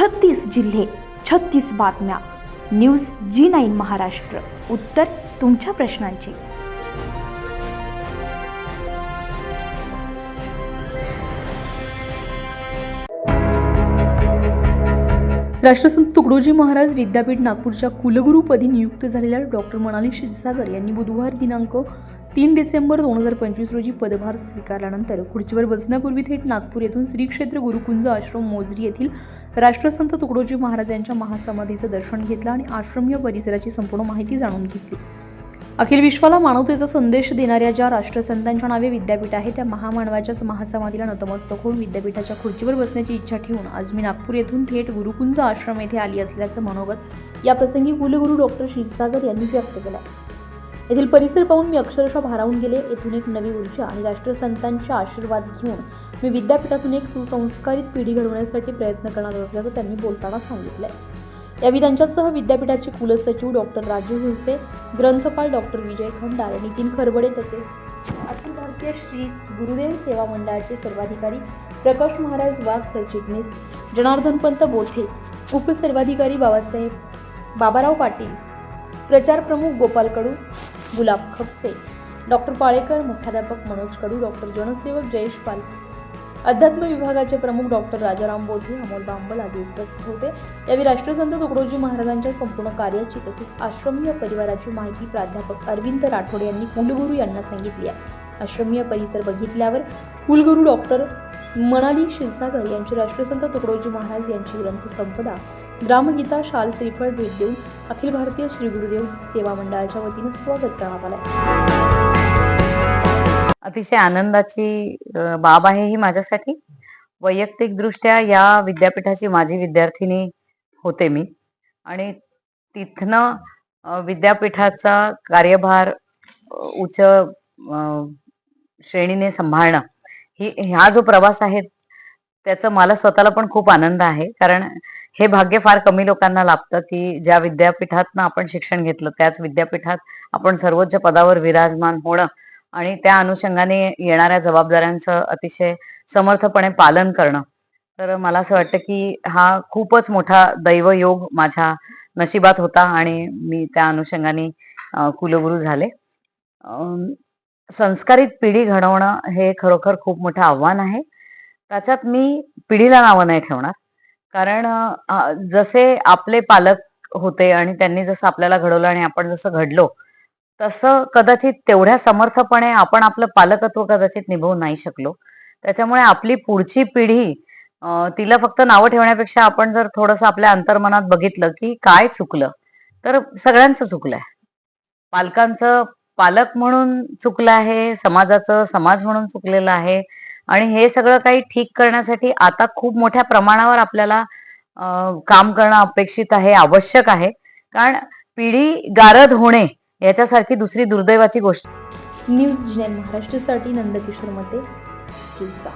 छत्तीस जिल्हे छत्तीस बातम्या. News Zee nine Maharashtra. उत्तर तुमच्या प्रश्नांची. राष्ट्रसंत तुकडोजी महाराज विद्यापीठ नागपूरच्या कुलगुरूपदी नियुक्त झालेल्या डॉक्टर मनाली क्षीरसागर यांनी बुधवार दिनांक तीन डिसेंबर दोन हजार पंचवीस रोजी पदभार स्वीकारल्यानंतर खुर्चीवर बसण्यापूर्वी थेट नागपूर येथून श्री क्षेत्र गुरुकुंज आश्रम मोजरी येथील राष्ट्रसंत तुकडोजी महाराज यांच्या महासमाधीचं दर्शन घेतलं आणि आश्रम या परिसराची संपूर्ण माहिती जाणून घेतली. अखिल विश्वाला मानवतेचा संदेश देणाऱ्या ज्या राष्ट्रसंतांच्या नावे विद्यापीठ आहे त्या महामानवाच्या महासमाधीला नतमस्तक होऊन विद्यापीठाच्या खुर्चीवर बसण्याची इच्छा ठेवून आज मी नागपूर येथून थेट गुरुकुंज आश्रम येथे आली असल्याचं मनोगत या प्रसंगी कुलगुरू डॉक्टर क्षीरसागर यांनी व्यक्त केला. येथील परिसर पाहून मी अक्षरशः भारावून गेले. येथून एक नवी ऊर्जा आणि राष्ट्रसंतांचे आशीर्वाद घेऊन मी विद्यापीठातून एक सुसंस्कारित पिढी घडवण्यासाठी प्रयत्न करणार असल्याचं त्यांनी बोलताना सांगितलं आहे यावेळी त्यांच्यासह विद्यापीठाचे कुलसचिव डॉक्टर राजू हिवसे ग्रंथपाल डॉक्टर विजय खंडार नितीन खरबडे तसेच अखिल भारतीय श्री गुरुदेव सेवा मंडळाचे सर्वाधिकारी प्रकाश महाराज वाघ सरचिटणीस जनार्दनपंत बोथे उपसर्वाधिकारी बाबासाहेब बाबाराव पाटील प्रचार प्रमुख गोपाल कडू गुलाब खपसे डॉक्टर पाळेकर मुख्याध्यापक मनोज कडू डॉक्टर जनसेवक जयेश पाल अध्यात्म विभागाचे प्रमुख डॉक्टर राजाराम बोधे अमोल बांबल आदी उपस्थित होते. यावेळी राष्ट्रसंत तुकडोजी महाराजांच्या संपूर्ण कार्याची तसेच आश्रमीय परिवाराची माहिती प्राध्यापक अरविंद राठोड यांनी कुलगुरू यांना सांगितली आहे. आश्रमीय परिसर बघितल्यावर कुलगुरू डॉक्टर मनाली क्षीरसागर यांची राष्ट्रसंत तुकडोजी महाराज यांची ग्रंथसंपदा ग्रामगीता शाल श्रीफळ भेट देऊन अखिल भारतीय श्री गुरुदेव सेवा मंडळाच्या वतीने स्वागत करण्यात आलं आहे अतिशय आनंदाची बाब आहे ही माझ्यासाठी. वैयक्तिक दृष्ट्या या विद्यापीठाची माझी विद्यार्थिनी होते मी. आणि तिथनं विद्यापीठाचा कार्यभार उच्च श्रेणीने सांभाळणं ही हा जो प्रवास आहे त्याचा मला स्वतःला पण खूप आनंद आहे. कारण हे भाग्य फार कमी लोकांना लाभतं की ज्या विद्यापीठातनं आपण शिक्षण घेतलं त्याच विद्यापीठात आपण सर्वोच्च पदावर विराजमान होणं आणि त्या अनुषंगाने येणाऱ्या जबाबदाऱ्यांचं अतिशय समर्थपणे पालन करणं. तर मला असं वाटतं की हा खूपच मोठा दैवयोग माझ्या नशिबात होता आणि मी त्या अनुषंगाने कुलगुरू झाले. संस्कारित पिढी घडवणं हे खरोखर खूप मोठं आव्हान आहे. त्याच्यात मी पिढीला नावं नाही ठेवणार. कारण जसे आपले पालक होते आणि त्यांनी जसं आपल्याला घडवलं आणि आपण जसं घडलो तसं कदाचित तेवढ्या समर्थपणे आपण आपलं पालकत्व कदाचित निभवू नाही शकलो. त्याच्यामुळे आपली पुढची पिढी तिला फक्त नावं ठेवण्यापेक्षा आपण जर थोडंसं आपल्या अंतर्मनात बघितलं की काय चुकलं तर सगळ्यांचं चुकलंय. पालकांचं पालक म्हणून चुकलं आहे समाजाचं समाज म्हणून चुकलेलं आहे आणि हे सगळं काही ठीक करण्यासाठी आता खूप मोठ्या प्रमाणावर आपल्याला काम करणं अपेक्षित आहे आवश्यक आहे. कारण पिढी गारद होणे याच्यासारखी दुसरी दुर्दैवाची गोष्ट. न्यूज जिनेन महाराष्ट्रासाठी नंदकिशोर मते किल्सा